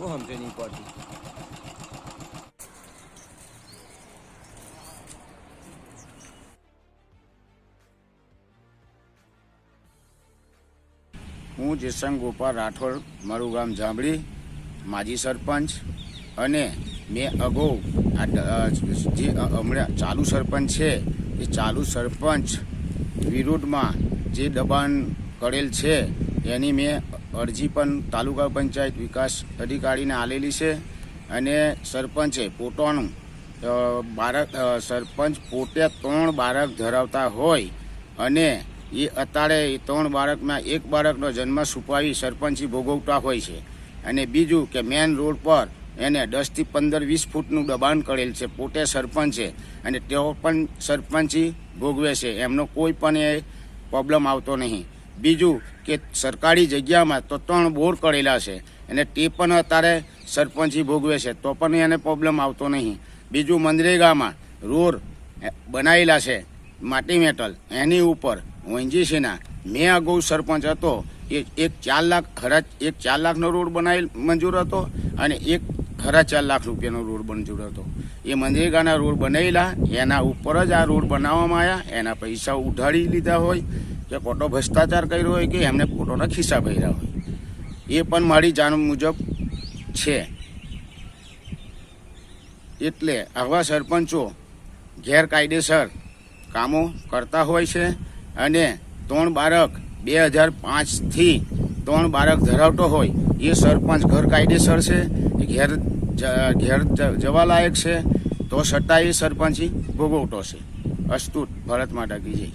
હું સમજે નહીં પડતી હું જેસંગ ગોપાલ રાઠોડ, મારું ગામ જાંબળી માજી સરપંચ અને મેં અગાઉ જે હમણાં ચાલુ સરપંચ છે, એ ચાલુ સરપંચ વિરુદ્ધમાં જે દબાણ કરેલ છે, એની મેં અરજી પણ તાલુકા પંચાયત વિકાસ અધિકારીને આલેલી છે અને સરપંચે પોતાનું બાળક સરપંચ પોતે ત્રણ બાળક ધરાવતા હોય અને એ અત્યારે એ ત્રણ બાળકના એક બાળકનો જન્મ છુપાવી સરપંચી ભોગવતા હોય છે. અને બીજું કે મેન રોડ પર એને દસથી પંદર વીસ ફૂટનું દબાણ કરેલ છે પોતે સરપંચ છે અને તેઓ પણ સરપંચી ભોગવે છે. એમનો કોઈ પણ એ પ્રોબ્લેમ આવતો નહીં. બીજું કે સરકારી જગ્યામાં તો ત્રણ બોર કરેલા છે. અને તે પણ અત્યારે સરપંચી ભોગવે છે, તો પણ એને પ્રોબ્લેમ આવતો નહીં. બીજું મનરેગામાં રોડ બનાવેલા છે, માટી મેટલ. એની ઉપર વંજીસીના મેં અગાઉ સરપંચ હતો, એ એક ચાર લાખ હરા એક ચાર લાખનો રોડ બનાવેલ મંજૂર હતો અને એક ખરા ચાર લાખ રૂપિયાનો રોડ મંજૂર હતો. એ મનરેગાના રોડ બનાવેલા એના ઉપર જ આ રોડ બનાવવામાં આવ્યા, એના પૈસા ઉઢાડી લીધા હોય કે ખોટો ભ્રષ્ટાચાર કર્યો હોય કે એમને ખોટોના ખિસ્સા ભર્યા હોય. એ પણ મારી જાણ મુજબ છે. એટલે આવા સરપંચો ગેરકાયદેસર કામો કરતા હોય છે અને ત્રણ બાળક બે હજાર પાંચથી ત્રણ બાળક ધરાવતો હોય, એ સરપંચ ગેરકાયદેસર છે, ઘેર ઘેર જવાલાયક છે, તો છતાં એ સરપંચી ભોગવતો છે. અસ્તુત, ભારત માતા કી